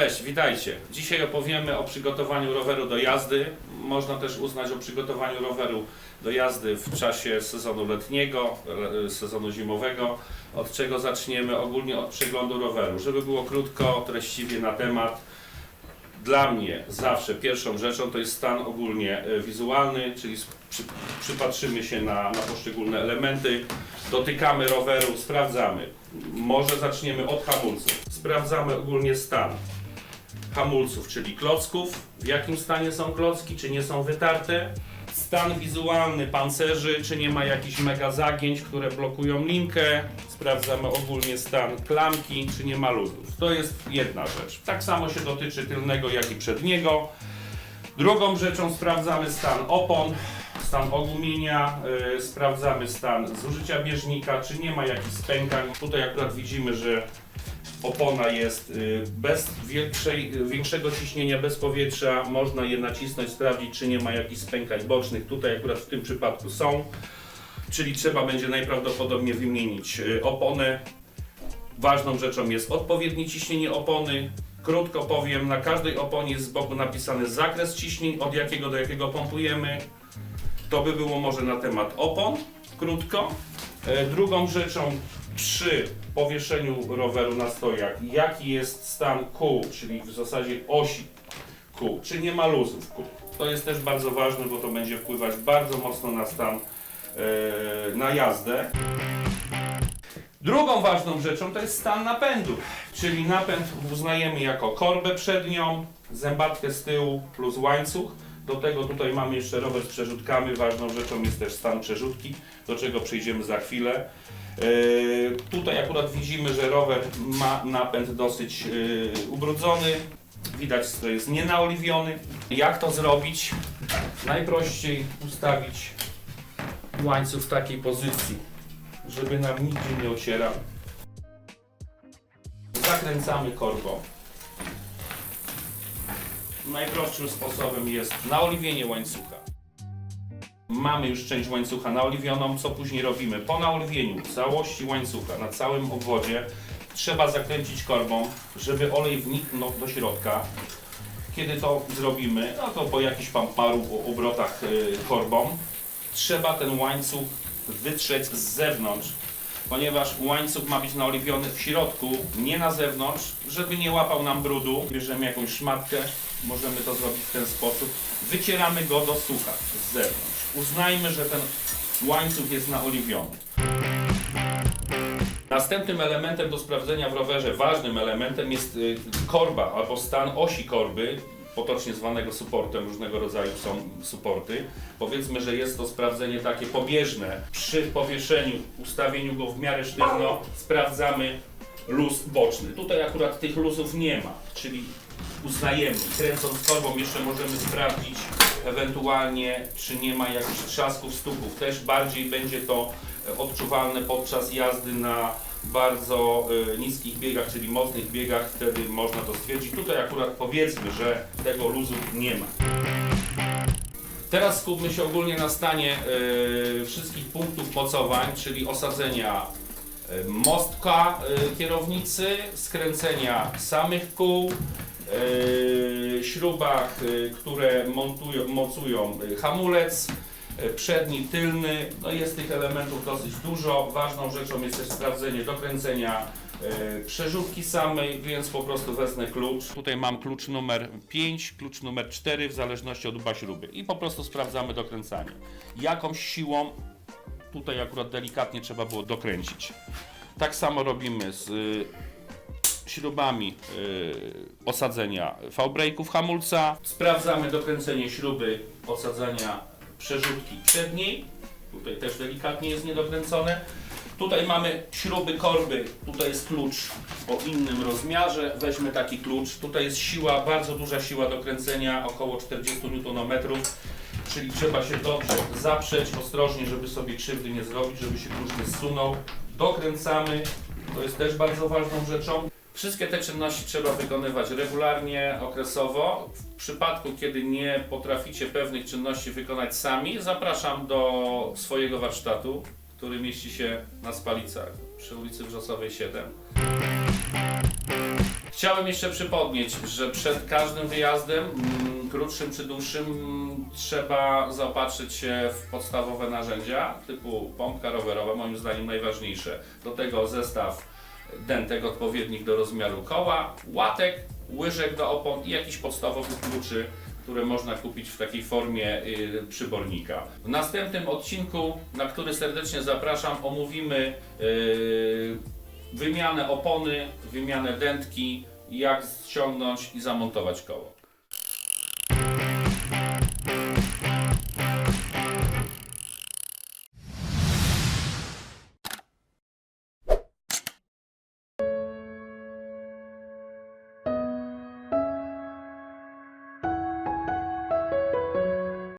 Cześć, witajcie. Dzisiaj opowiemy o przygotowaniu roweru do jazdy. Można też uznać o przygotowaniu roweru do jazdy w czasie sezonu letniego, e, sezonu zimowego. Od czego zaczniemy? Ogólnie od przeglądu roweru. Żeby było krótko, treściwie na temat. Dla mnie zawsze pierwszą rzeczą to jest stan ogólnie e, wizualny, czyli przy, przypatrzymy się na, na poszczególne elementy, dotykamy roweru, sprawdzamy. Może zaczniemy od hamulców. Sprawdzamy ogólnie stan hamulców, czyli klocków, w jakim stanie są klocki, czy nie są wytarte. Stan wizualny pancerzy, czy nie ma jakichś mega zagięć, które blokują linkę. Sprawdzamy ogólnie stan klamki, czy nie ma luzów. To jest jedna rzecz. Tak samo się dotyczy tylnego, jak i przedniego. Drugą rzeczą sprawdzamy stan opon, stan ogumienia, yy, sprawdzamy stan zużycia bieżnika, czy nie ma jakichś spękań. Tutaj akurat widzimy, że opona jest y, bez większej, większego ciśnienia, bez powietrza. Można je nacisnąć, sprawdzić, czy nie ma jakichś spękań bocznych. Tutaj akurat w tym przypadku są. Czyli trzeba będzie najprawdopodobniej wymienić y, oponę. Ważną rzeczą jest odpowiednie ciśnienie opony. Krótko powiem, na każdej oponie jest z boku napisany zakres ciśnień, od jakiego do jakiego pompujemy. To by było może na temat opon, krótko. E, Drugą rzeczą przy powieszeniu roweru na stojach, jaki jest stan kół, czyli w zasadzie osi kół, czy nie ma luzów kół. To jest też bardzo ważne, bo to będzie wpływać bardzo mocno na stan, e, na jazdę. Drugą ważną rzeczą to jest stan napędu, czyli napęd uznajemy jako korbę przednią, zębatkę z tyłu plus łańcuch. Do tego tutaj mamy jeszcze rower z przerzutkami. Ważną rzeczą jest też stan przerzutki, do czego przejdziemy za chwilę. Yy, tutaj akurat widzimy, że rower ma napęd dosyć yy, ubrudzony. Widać, że jest nienaoliwiony. Jak to zrobić? Najprościej ustawić łańcuch w takiej pozycji, żeby nam nigdzie nie ocierał. Zakręcamy korbą. Najprostszym sposobem jest naoliwienie łańcucha. Mamy już część łańcucha naoliwioną. Co później robimy? Po naoliwieniu całości łańcucha na całym obwodzie trzeba zakręcić korbą, żeby olej wniknął do środka. Kiedy to zrobimy, no to po jakichś tam paru obrotach y, korbą, trzeba ten łańcuch wytrzeć z zewnątrz, ponieważ łańcuch ma być naoliwiony w środku, nie na zewnątrz, żeby nie łapał nam brudu. Bierzemy jakąś szmatkę, możemy to zrobić w ten sposób. Wycieramy go do sucha z zewnątrz. Uznajmy, że ten łańcuch jest naoliwiony. Następnym elementem do sprawdzenia w rowerze, ważnym elementem jest y, korba albo stan osi korby, potocznie zwanego supportem, różnego rodzaju są supporty. Powiedzmy, że jest to sprawdzenie takie pobieżne. Przy powieszeniu, ustawieniu go w miarę sztywno, sprawdzamy luz boczny. Tutaj akurat tych luzów nie ma, czyli uznajemy. Kręcąc korbą jeszcze możemy sprawdzić ewentualnie, czy nie ma jakichś trzasków stópów. Też bardziej będzie to odczuwalne podczas jazdy na bardzo e, niskich biegach, czyli mocnych biegach, wtedy można to stwierdzić. Tutaj akurat powiedzmy, że tego luzu nie ma. Teraz skupmy się ogólnie na stanie e, wszystkich punktów mocowań, czyli osadzenia e, mostka kierownicy, skręcenia samych kół, śrubach, które montują, mocują hamulec, przedni, tylny. No jest tych elementów dosyć dużo. Ważną rzeczą jest też sprawdzenie dokręcenia e, przerzutki samej, więc po prostu wezmę klucz. Tutaj mam klucz numer 5, klucz numer 4 w zależności od uba śruby i po prostu sprawdzamy dokręcanie. Jakąś siłą tutaj akurat delikatnie trzeba było dokręcić. Tak samo robimy z y, śrubami osadzenia V-brake'ów hamulca. Sprawdzamy dokręcenie śruby osadzenia przerzutki przedniej. Tutaj też delikatnie jest niedokręcone. Tutaj mamy śruby korby, tutaj jest klucz o innym rozmiarze. Weźmy taki klucz. Tutaj jest siła, bardzo duża siła do kręcenia, około 40 Nm. Czyli trzeba się dobrze zaprzeć, ostrożnie, żeby sobie krzywdy nie zrobić, żeby się klucz nie zsunął. Dokręcamy, to jest też bardzo ważną rzeczą. Wszystkie te czynności trzeba wykonywać regularnie, okresowo. W przypadku, kiedy nie potraficie pewnych czynności wykonać sami, zapraszam do swojego warsztatu, który mieści się na Spalicach przy ulicy Wrzosowej 7. Chciałem jeszcze przypomnieć, że przed każdym wyjazdem, mm, krótszym czy dłuższym, trzeba zaopatrzyć się w podstawowe narzędzia typu pompka rowerowa, moim zdaniem najważniejsze. Do tego zestaw dentek odpowiednik do rozmiaru koła, łatek, łyżek do opon i jakiś podstawowych kluczy, które można kupić w takiej formie y, przybornika. W następnym odcinku, na który serdecznie zapraszam, omówimy y, wymianę opony, wymianę dętki, jak ściągnąć i zamontować koło.